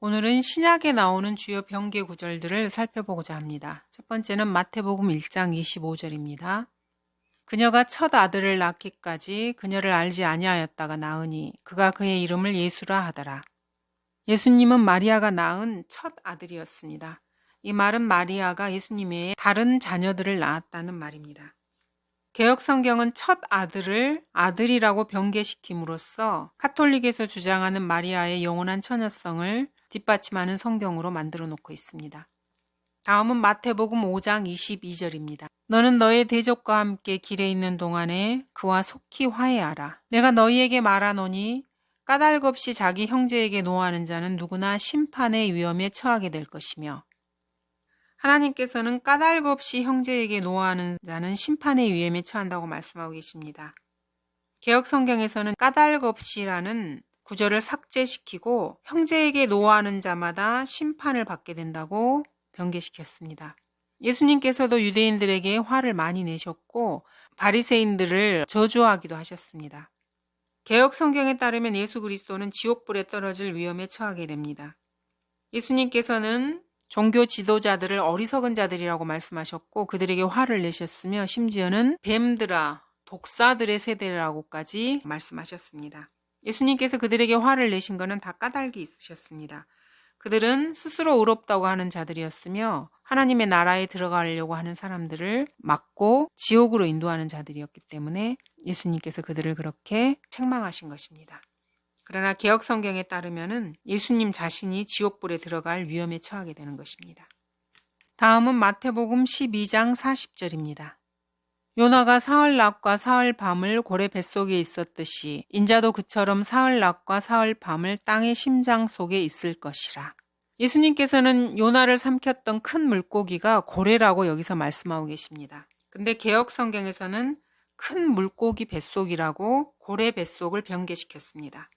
오늘은 신약에 나오는 주요 병계 구절들을 살펴보고자 합니다. 첫 번째는 마태복음 1장 25절입니다. 그녀가 첫 아들을 낳기까지 그녀를 알지 아니하였다가 낳으니 그가 그의 이름을 예수라 하더라. 예수님은 마리아가 낳은 첫 아들이었습니다. 이 말은 마리아가 예수님의 다른 자녀들을 낳았다는 말입니다. 개혁 성경은 첫 아들을 아들이라고 변개시킴으로써 카톨릭에서 주장하는 마리아의 영원한 처녀성을 뒷받침하는 성경으로 만들어 놓고 있습니다. 다음은 마태복음 5장 22절입니다. 너는 너의 대적과 함께 길에 있는 동안에 그와 속히 화해하라. 내가 너희에게 말하노니 까닭 없이 자기 형제에게 노하는 자는 누구나 심판의 위험에 처하게 될 것이며 하나님께서는 까닭 없이 형제에게 노하는 자는 심판의 위험에 처한다고 말씀하고 계십니다. 개혁 성경에서는 까닭 없이라는 구절을 삭제시키고 형제에게 노하는 자마다 심판을 받게 된다고 변개시켰습니다. 예수님께서도 유대인들에게 화를 많이 내셨고 바리새인들을 저주하기도 하셨습니다. 개혁 성경에 따르면 예수 그리스도는 지옥불에 떨어질 위험에 처하게 됩니다. 예수님께서는 종교 지도자들을 어리석은 자들이라고 말씀하셨고 그들에게 화를 내셨으며 심지어는 뱀들아 독사들의 세대라고까지 말씀하셨습니다. 예수님께서 그들에게 화를 내신 것은 다 까닭이 있으셨습니다. 그들은 스스로 의롭다고 하는 자들이었으며 하나님의 나라에 들어가려고 하는 사람들을 막고 지옥으로 인도하는 자들이었기 때문에 예수님께서 그들을 그렇게 책망하신 것입니다. 그러나 개혁 성경에 따르면은 예수님 자신이 지옥불에 들어갈 위험에 처하게 되는 것입니다. 다음은 마태복음 12장 40절입니다. 요나가 사흘 낮과 사흘 밤을 고래 뱃속에 있었듯이 인자도 그처럼 사흘 낮과 사흘 밤을 땅의 심장 속에 있을 것이라. 예수님께서는 요나를 삼켰던 큰 물고기가 고래라고 여기서 말씀하고 계십니다. 근데 개혁 성경에서는 큰 물고기 뱃속이라고 고래 뱃속을 변개시켰습니다.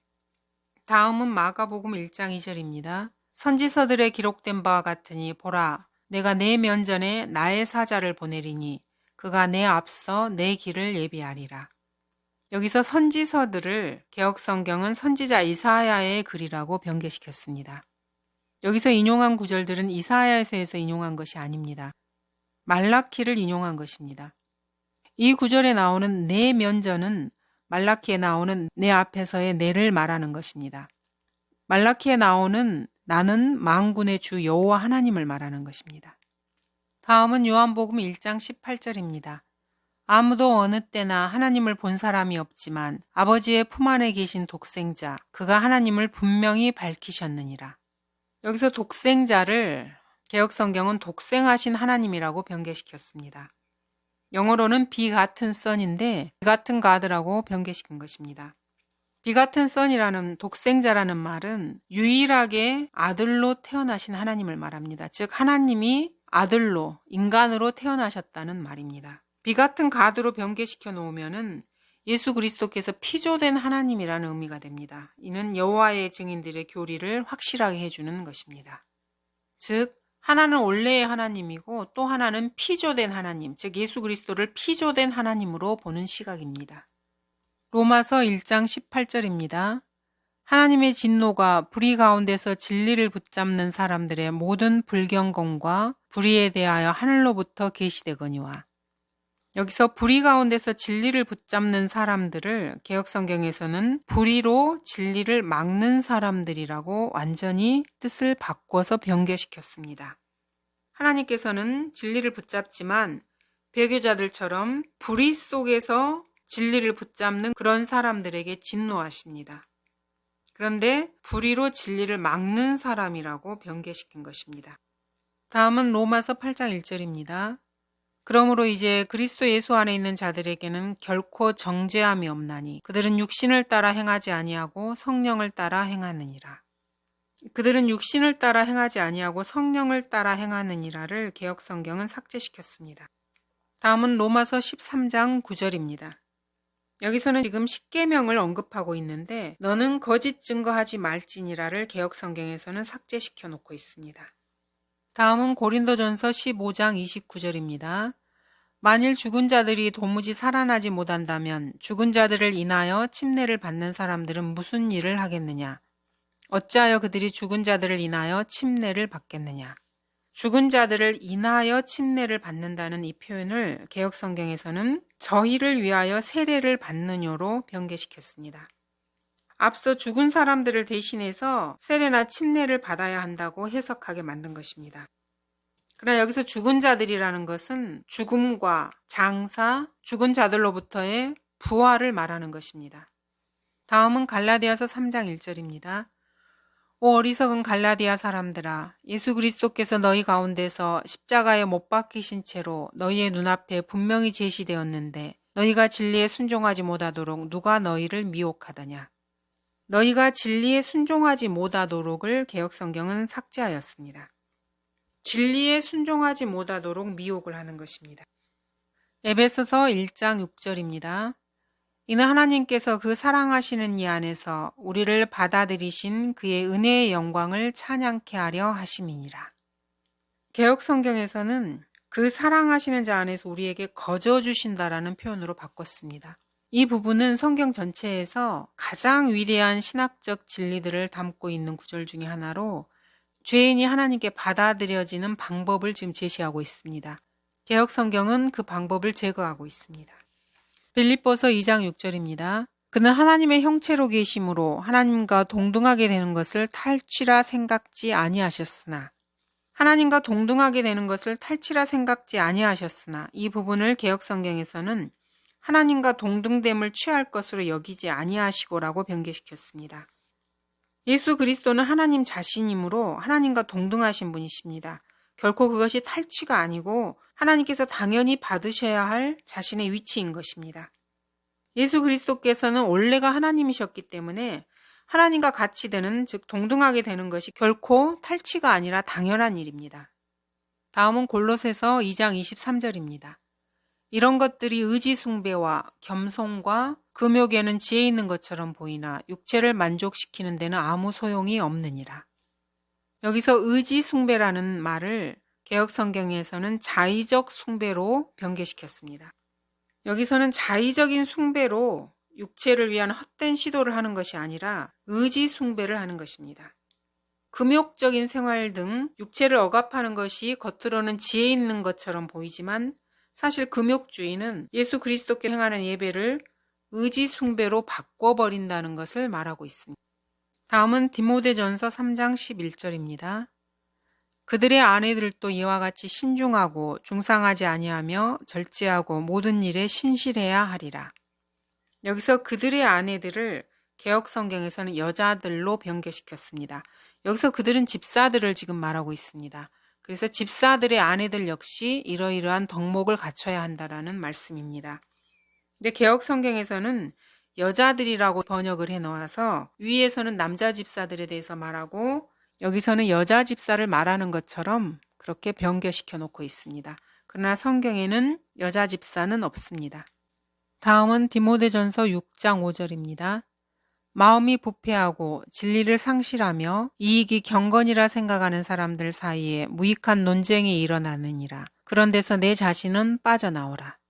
다음은 마가복음 1장 2절입니다. 선지서들에 기록된 바와 같으니 보라 내가 내 면전에 나의 사자를 보내리니 그가 내 앞서 내 길을 예비하리라. 여기서 선지서들을 개혁 성경은 선지자 이사야의 글이라고 변개시켰습니다. 여기서 인용한 구절들은 이사야서에서 인용한 것이 아닙니다. 말라키를 인용한 것입니다. 이 구절에 나오는 내 면전은 말라키에 나오는 내 앞에서의 내를 말하는 것입니다. 말라키에 나오는 나는 망군의 주 여호와 하나님을 말하는 것입니다. 다음은 요한복음 1장 18절입니다. 아무도 어느 때나 하나님을 본 사람이 없지만 아버지의 품 안에 계신 독생자, 그가 하나님을 분명히 밝히셨느니라. 여기서 독생자를 개혁성경은 독생하신 하나님이라고 변개시켰습니다. 영어로는 비 같은 선인데 비 같은 가드라고 변개시킨 것입니다. 비 같은 선이라는 독생자라는 말은 유일하게 아들로 태어나신 하나님을 말합니다. 즉 하나님이 아들로 인간으로 태어나셨다는 말입니다. 비 같은 가드로 변개시켜 놓으면은 예수 그리스도께서 피조된 하나님이라는 의미가 됩니다. 이는 여호와의 증인들의 교리를 확실하게 해주는 것입니다. 즉 하나는 원래의 하나님이고 또 하나는 피조된 하나님, 즉 예수 그리스도를 피조된 하나님으로 보는 시각입니다. 로마서 1장 18절입니다. 하나님의 진노가 불의 가운데서 진리를 붙잡는 사람들의 모든 불경건과 불의에 대하여 하늘로부터 계시되거니와 여기서 불의 가운데서 진리를 붙잡는 사람들을 개혁성경에서는 불의로 진리를 막는 사람들이라고 완전히 뜻을 바꿔서 변개시켰습니다. 하나님께서는 진리를 붙잡지만 배교자들처럼 불의 속에서 진리를 붙잡는 그런 사람들에게 진노하십니다. 그런데 불의로 진리를 막는 사람이라고 변개시킨 것입니다. 다음은 로마서 8장 1절입니다. 그러므로 이제 그리스도 예수 안에 있는 자들에게는 결코 정죄함이 없나니 그들은 육신을 따라 행하지 아니하고 성령을 따라 행하느니라. 그들은 육신을 따라 행하지 아니하고 성령을 따라 행하느니라를 개혁 성경은 삭제시켰습니다. 다음은 로마서 13장 9절입니다. 여기서는 지금 십계명을 언급하고 있는데 너는 거짓 증거하지 말지니라를 개혁 성경에서는 삭제시켜 놓고 있습니다. 다음은 고린도전서 15장 29절입니다. 만일 죽은 자들이 도무지 살아나지 못한다면 죽은 자들을 인하여 침례를 받는 사람들은 무슨 일을 하겠느냐? 어찌하여 그들이 죽은 자들을 인하여 침례를 받겠느냐. 죽은 자들을 인하여 침례를 받는다는 이 표현을 개혁 성경에서는 저희를 위하여 세례를 받느냐로 변개시켰습니다. 앞서 죽은 사람들을 대신해서 세례나 침례를 받아야 한다고 해석하게 만든 것입니다. 그러나 여기서 죽은 자들이라는 것은 죽음과 장사, 죽은 자들로부터의 부활을 말하는 것입니다. 다음은 갈라디아서 3장 1절입니다. 오 어리석은 갈라디아 사람들아 예수 그리스도께서 너희 가운데서 십자가에 못 박히신 채로 너희의 눈앞에 분명히 제시되었는데 너희가 진리에 순종하지 못하도록 누가 너희를 미혹하더냐 너희가 진리에 순종하지 못하도록을 개혁 성경은 삭제하였습니다. 진리에 순종하지 못하도록 미혹을 하는 것입니다. 에베소서 1장 6절입니다. 이는 하나님께서 그 사랑하시는 이 안에서 우리를 받아들이신 그의 은혜의 영광을 찬양케 하려 하심이니라. 개혁 성경에서는 그 사랑하시는 자 안에서 우리에게 거저 주신다라는 표현으로 바꿨습니다. 이 부분은 성경 전체에서 가장 위대한 신학적 진리들을 담고 있는 구절 중의 하나로 죄인이 하나님께 받아들여지는 방법을 지금 제시하고 있습니다. 개혁 성경은 그 방법을 제거하고 있습니다. 빌립보서 2장 6절입니다. 그는 하나님의 형체로 계심으로 하나님과 동등하게 되는 것을 탈취라 생각지 아니하셨으나 하나님과 동등하게 되는 것을 탈취라 생각지 아니하셨으나 이 부분을 개혁 성경에서는 하나님과 동등됨을 취할 것으로 여기지 아니하시고라고 변개시켰습니다. 예수 그리스도는 하나님 자신이므로 하나님과 동등하신 분이십니다. 결코 그것이 탈취가 아니고 하나님께서 당연히 받으셔야 할 자신의 위치인 것입니다. 예수 그리스도께서는 원래가 하나님이셨기 때문에 하나님과 같이 되는, 즉, 동등하게 되는 것이 결코 탈취가 아니라 당연한 일입니다. 다음은 골로새서 2장 23절입니다. 이런 것들이 의지숭배와 겸손과 금욕에는 지혜 있는 것처럼 보이나 육체를 만족시키는 데는 아무 소용이 없느니라. 여기서 의지 숭배라는 말을 개혁 성경에서는 자의적 숭배로 변개시켰습니다. 여기서는 자의적인 숭배로 육체를 위한 헛된 시도를 하는 것이 아니라 의지 숭배를 하는 것입니다. 금욕적인 생활 등 육체를 억압하는 것이 겉으로는 지혜 있는 것처럼 보이지만 사실 금욕주의는 예수 그리스도께 행하는 예배를 의지 숭배로 바꿔버린다는 것을 말하고 있습니다. 다음은 디모데전서 3장 11절입니다. 그들의 아내들도 이와 같이 신중하고 중상하지 아니하며 절제하고 모든 일에 신실해야 하리라. 여기서 그들의 아내들을 개혁 성경에서는 여자들로 변개시켰습니다. 여기서 그들은 집사들을 지금 말하고 있습니다. 그래서 집사들의 아내들 역시 이러이러한 덕목을 갖춰야 한다라는 말씀입니다. 근데 개혁 성경에서는 여자들이라고 번역을 해 놓아서 위에서는 남자 집사들에 대해서 말하고 여기서는 여자 집사를 말하는 것처럼 그렇게 변개시켜 놓고 있습니다. 그러나 성경에는 여자 집사는 없습니다. 다음은 디모데전서 6장 5절입니다. 마음이 부패하고 진리를 상실하며 이익이 경건이라 생각하는 사람들 사이에 무익한 논쟁이 일어나느니라. 그런 데서 내 자신은 빠져나오라.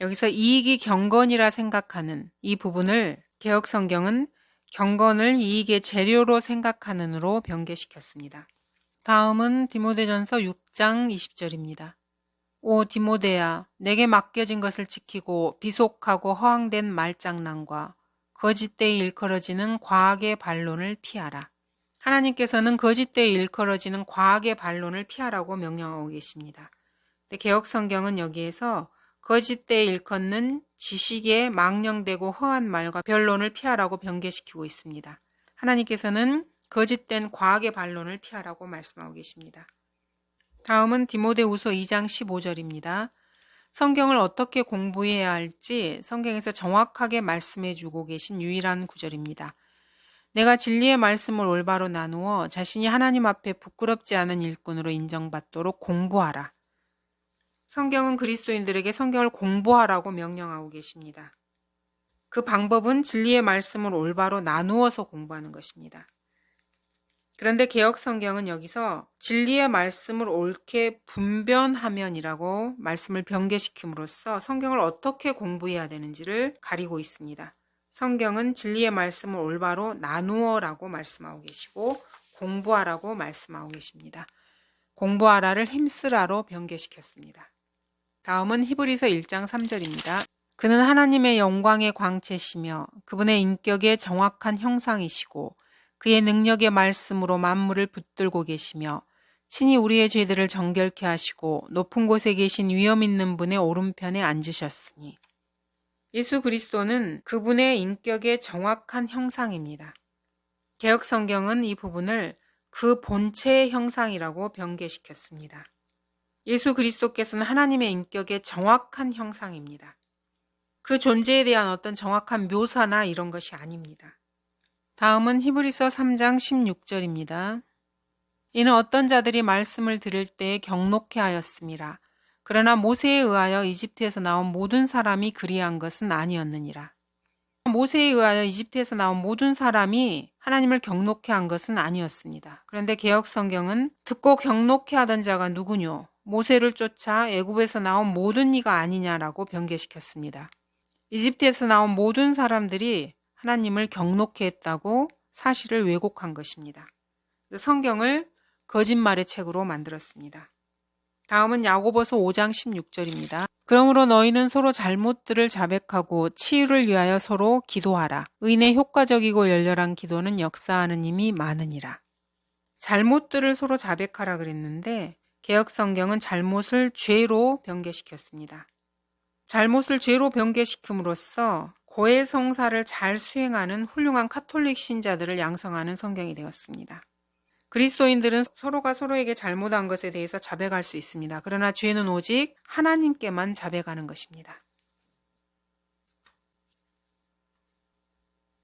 여기서 이익이 경건이라 생각하는 이 부분을 개혁 성경은 경건을 이익의 재료로 생각하는으로 변개시켰습니다. 다음은 디모데전서 6장 20절입니다. 오 디모데야, 내게 맡겨진 것을 지키고 비속하고 허황된 말장난과 거짓되이 일컬어지는 과학의 반론을 피하라. 하나님께서는 거짓되이 일컬어지는 과학의 반론을 피하라고 명령하고 계십니다. 근데 개혁 성경은 여기에서 거짓되이 일컫는 지식에 망령되고 허한 말과 변론을 피하라고 변개시키고 있습니다. 하나님께서는 거짓된 과학의 반론을 피하라고 말씀하고 계십니다. 다음은 디모데우서 2장 15절입니다. 성경을 어떻게 공부해야 할지 성경에서 정확하게 말씀해 주고 계신 유일한 구절입니다. 내가 진리의 말씀을 올바로 나누어 자신이 하나님 앞에 부끄럽지 않은 일꾼으로 인정받도록 공부하라. 성경은 그리스도인들에게 성경을 공부하라고 명령하고 계십니다. 그 방법은 진리의 말씀을 올바로 나누어서 공부하는 것입니다. 그런데 개혁 성경은 여기서 진리의 말씀을 옳게 분변하면이라고 말씀을 변개시킴으로써 성경을 어떻게 공부해야 되는지를 가리고 있습니다. 성경은 진리의 말씀을 올바로 나누어라고 말씀하고 계시고 공부하라고 말씀하고 계십니다. 공부하라를 힘쓰라로 변개시켰습니다. 다음은 히브리서 1장 3절입니다. 그는 하나님의 영광의 광채시며 그분의 인격의 정확한 형상이시고 그의 능력의 말씀으로 만물을 붙들고 계시며 친히 우리의 죄들을 정결케 하시고 높은 곳에 계신 위엄 있는 분의 오른편에 앉으셨으니 예수 그리스도는 그분의 인격의 정확한 형상입니다. 개혁 성경은 이 부분을 그 본체의 형상이라고 변개시켰습니다. 예수 그리스도께서는 하나님의 인격의 정확한 형상입니다. 그 존재에 대한 어떤 정확한 묘사나 이런 것이 아닙니다. 다음은 히브리서 3장 16절입니다. 이는 어떤 자들이 말씀을 들을 때 경록해 하였습니다. 그러나 모세에 의하여 이집트에서 나온 모든 사람이 그리한 것은 아니었느니라. 모세에 의하여 이집트에서 나온 모든 사람이 하나님을 경록해 한 것은 아니었습니다. 그런데 개혁 성경은 듣고 경록해 하던 자가 누구뇨? 모세를 쫓아 애굽에서 나온 모든 이가 아니냐라고 변개시켰습니다. 이집트에서 나온 모든 사람들이 하나님을 경록해 했다고 사실을 왜곡한 것입니다. 성경을 거짓말의 책으로 만들었습니다. 다음은 야고보서 5장 16절입니다. 그러므로 너희는 서로 잘못들을 자백하고 치유를 위하여 서로 기도하라. 의인의 효과적이고 열렬한 기도는 역사하는 힘이 많으니라. 잘못들을 서로 자백하라 그랬는데 개혁 성경은 잘못을 죄로 변개시켰습니다. 잘못을 죄로 변개시킴으로써 고해 성사를 잘 수행하는 훌륭한 카톨릭 신자들을 양성하는 성경이 되었습니다. 그리스도인들은 서로가 서로에게 잘못한 것에 대해서 자백할 수 있습니다. 그러나 죄는 오직 하나님께만 자백하는 것입니다.